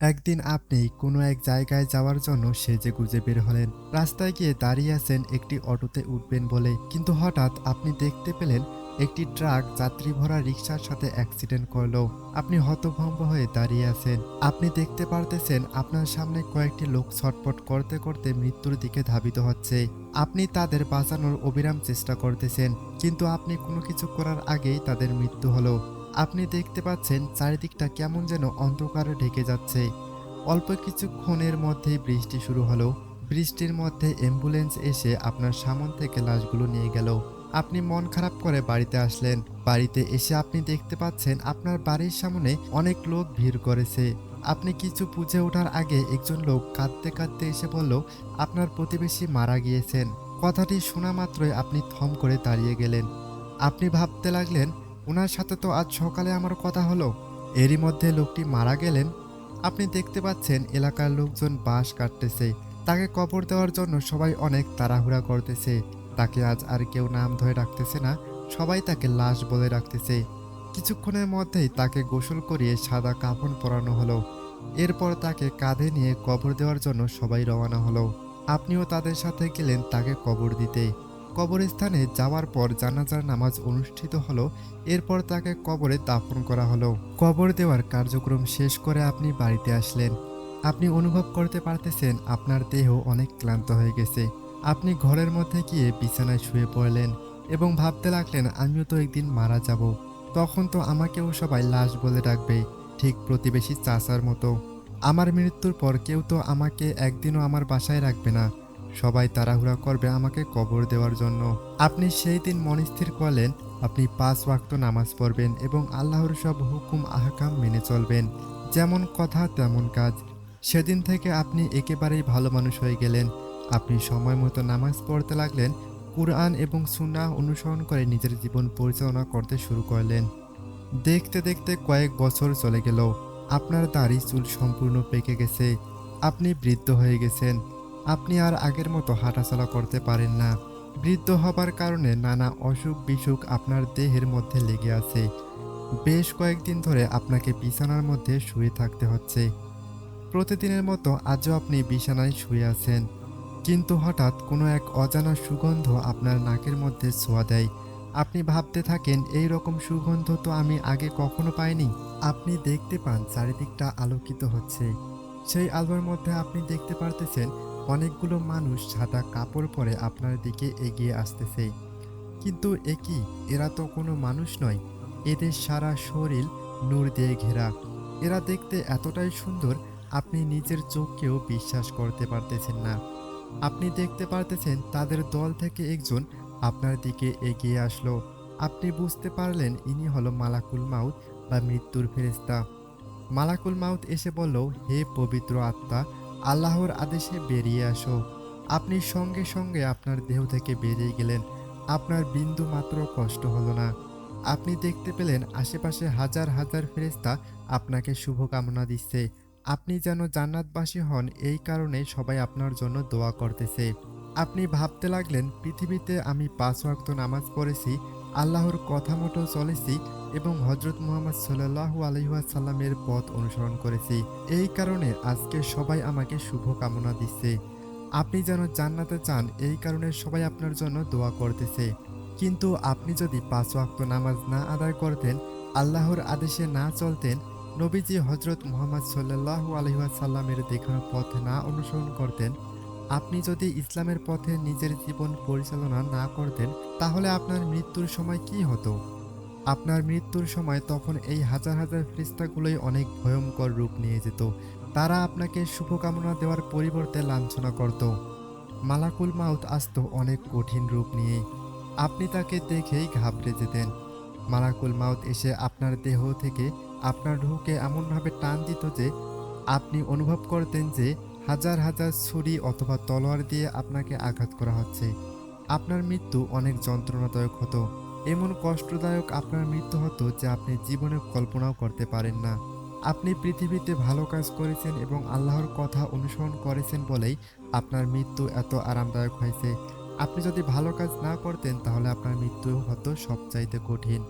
একদিন আপনি কোনো এক জায়গায় যাওয়ার জন্য সেজে গুজে বের হলেন। রাস্তায় গিয়ে দাঁড়িয়ে আছেন একটি অটোতে উঠবেন বলে। কিন্তু হঠাৎ আপনি দেখতে পেলেন একটি ট্রাক যাত্রী ভরা রিক্সার সাথে অ্যাক্সিডেন্ট করল। আপনি হতভম্ব হয়ে দাঁড়িয়ে আছেন। আপনি দেখতে পারতেছেন আপনার সামনে কয়েকটি লোক ছটপট করতে করতে মৃত্যুর দিকে ধাবিত হচ্ছে। আপনি তাদের বাঁচানোর অবিরাম চেষ্টা করতেছেন, কিন্তু আপনি কোনো কিছু করার আগেই তাদের মৃত্যু হলো। আপনি দেখতে পাচ্ছেন চারিদিকটা কেমন যেন অন্ধকারে ঢেকে যাচ্ছে। অল্প কিছুক্ষণের মধ্যেই বৃষ্টি শুরু হলো। বৃষ্টির মধ্যে অ্যাম্বুলেন্স এসে আপনার সামন থেকে লাশগুলো নিয়ে গেল। আপনি মন খারাপ করে বাড়িতে আসলেন। বাড়িতে এসে আপনি দেখতে পাচ্ছেন আপনার বাড়ির সামনে অনেক লোক ভিড় করেছে। আপনি কিছু বুঝে ওঠার আগে একজন লোক কাঁদতে কাঁদতে এসে বলল, আপনার প্রতিবেশী মারা গিয়েছেন। কথাটি শোনা মাত্রই আপনি থম করে দাঁড়িয়ে গেলেন। আপনি ভাবতে লাগলেন ওনার সাথে তো আজ সকালে আমার কথা হলো। এরই মধ্যে লোকটি মারা গেলেন। আপনি দেখতে পাচ্ছেন এলাকার লোকজন বাঁশ কাটতেছে। তাকে কবর দেওয়ার জন্য সবাই অনেক তাড়াহুড়া করতেছে। তাকে আজ আর কেউ নাম ধরে রাখতেছে না। সবাই তাকে লাশ বলে রাখতেছে। কিছুক্ষণের মধ্যেই তাকে গোসল করিয়ে সাদা কাফন পরানো হলো। এরপর তাকে কাঁধে নিয়ে কবর দেওয়ার জন্য সবাই রওনা হলো। আপনিও তাদের সাথে গেলেন তাকে কবর দিতে। কবরস্থানে যাওয়ার পর জানাজার নামাজ অনুষ্ঠিত হলো, এরপর তাকে কবরে দাফন করা হলো। কবর দেওয়ার কার্যক্রম শেষ করে আপনি বাড়িতে আসলেন। আপনি অনুভব করতে পারতেছেন আপনার দেহ অনেক ক্লান্ত হয়ে গেছে। আপনি ঘরের মধ্যে গিয়ে বিছানায় শুয়ে পড়লেন এবং ভাবতে লাগলেন, আমিও তো একদিন মারা যাব। তখন তো আমাকেও সবাই লাশ বলে ডাকবে, ঠিক প্রতিবেশী চাচার মতো। আমার মৃত্যুর পর কেউ তো আমাকে একদিনও আমার বাসায় রাখবে না। সবাই তাড়াহুড়া করবে আমাকে কবর দেওয়ার জন্য। আপনি সেই দিন মন স্থির করলেন, আপনি পাঁচ ওয়াক্ত নামাজ পড়বেন এবং আল্লাহর সব হুকুম, আহকাম মেনে চলবেন। যেমন কথা, তেমন কাজ। সেদিন থেকে আপনি একেবারেই ভালো মানুষ হয়ে গেলেন। আপনি সময় মতো নামাজ পড়তে লাগলেন, কুরআন এবং সুন্নাহ অনুসরণ করে নিজের জীবন পরিচালনা করতে শুরু করলেন। দেখতে দেখতে কয়েক বছর চলে গেল। আপনার দাড়ি চুল সম্পূর্ণ পেকে গেছে। আপনি বৃদ্ধ হয়ে গেছেন। আপনি আর আগের মতো হাঁটাচলা করতে পারেন না। বৃদ্ধ হবার কারণে নানা অসুখ বিসুখ আপনার দেহের মধ্যে লেগে আছে। বেশ কয়েকদিন ধরে আপনাকে বিছানার মধ্যে শুয়ে থাকতে হচ্ছে। প্রতিদিনের মতো আজও আপনি বিছানায় শুয়ে আছেন। কিন্তু হঠাৎ কোনো এক অজানা সুগন্ধ আপনার নাকের মধ্যে ছোঁয়া দেয়। আপনি ভাবতে থাকেন, এই রকম সুগন্ধ তো আমি আগে কখনো পাইনি। আপনি দেখতে পান, চারিদিকটা আলোকিত হচ্ছে। সেই আলোর মধ্যে আপনি দেখতে পারতেছেন অনেকগুলো মানুষ সাদা কাপড় পরে আপনার দিকে এগিয়ে আসতেছে। কিন্তু একই এরা তো কোনো মানুষ নয়। এদের সারা শরীর নূর দিয়ে ঘেরা। এরা দেখতে এতটাই সুন্দর, আপনি নিজের চোখকেও বিশ্বাস করতে পারতেছেন না। আপনি দেখতে পারতেছেন তাদের দল থেকে একজন আপনার দিকে এগিয়ে আসলো। আপনি বুঝতে পারলেন ইনি হলো মালাকুল মাউত বা মৃত্যুর ফেরেস্তা মালাকুল মাউত এসে বলল, হে পবিত্র আত্মা আল্লাহর আদেশে বেরিয়ে আসো। আপনি সঙ্গে সঙ্গে আপনার দেহ থেকে বেরিয়ে গেলেন। আপনার বিন্দু মাত্র কষ্ট হলো না। আপনি দেখতে পেলেন আশেপাশে হাজার হাজার ফেরেস্তা আপনাকে শুভকামনা দিচ্ছে। আপনি যেন জান্নাতবাসী হন, এই কারণে সবাই আপনার জন্য দোয়া করতেছে। আপনি ভাবতে লাগলেন, পৃথিবীতে আমি পাঁচ ওয়াক্ত নামাজ পড়েছি আল্লাহর কথা মতো চলেছি এবং হজরত মুহাম্মদ সাল্লাহু আলহাসাল্লামের পথ অনুসরণ করেছি। এই কারণে আজকে সবাই আমাকে শুভ কামনা দিচ্ছে। আপনি যেন জান্নাতে চান এই কারণে সবাই আপনার জন্য দোয়া করতেছে। কিন্তু আপনি যদি পাঁচ ওয়াক্ত নামাজ না আদায় করতেন, আল্লাহর আদেশে না চলতেন, নবীজি হজরত মোহাম্মদ সাল্লাহু আলহিহাসাল্লামের দেখানো পথ না অনুসরণ করতেন আপনি যদি ইসলামের পথে নিজের জীবন পরিচালনা না করতেন, তাহলে আপনার মৃত্যুর সময় কি হতো? আপনার মৃত্যুর সময় তখন এই হাজার হাজার ফ্রিস্তাগুলোই অনেক ভয়ঙ্কর রূপ নিয়ে যেত। তারা আপনাকে শুভকামনা দেওয়ার পরিবর্তে লাঞ্ছনা করত। মালাকুল মাউত আসত অনেক কঠিন রূপ নিয়ে। আপনি তাকে দেখেই ঘাবড়ে যেতেন। মালাকুল মাউত এসে আপনার দেহ থেকে আপনার রুহকে এমনভাবে টান দিত যে, আপনি অনুভব করতেন যে হাজার হাজার ছুরি অথবা তলোয়ার দিয়ে আপনাকে আঘাত করা হচ্ছে। আপনার মৃত্যু অনেক যন্ত্রণাদায়ক হতো। এমন কষ্টদায়ক আপনার মৃত্যু হতো যে আপনি জীবনে কল্পনাও করতে পারেন না। আপনি পৃথিবীতে ভালো কাজ করেছেন এবং আল্লাহর কথা অনুসরণ করেছেন বলেই আপনার মৃত্যু এত আরামদায়ক হয়েছে। আপনি যদি ভালো কাজ না করতেন তাহলে আপনার মৃত্যু হতো সবচাইতে কঠিন।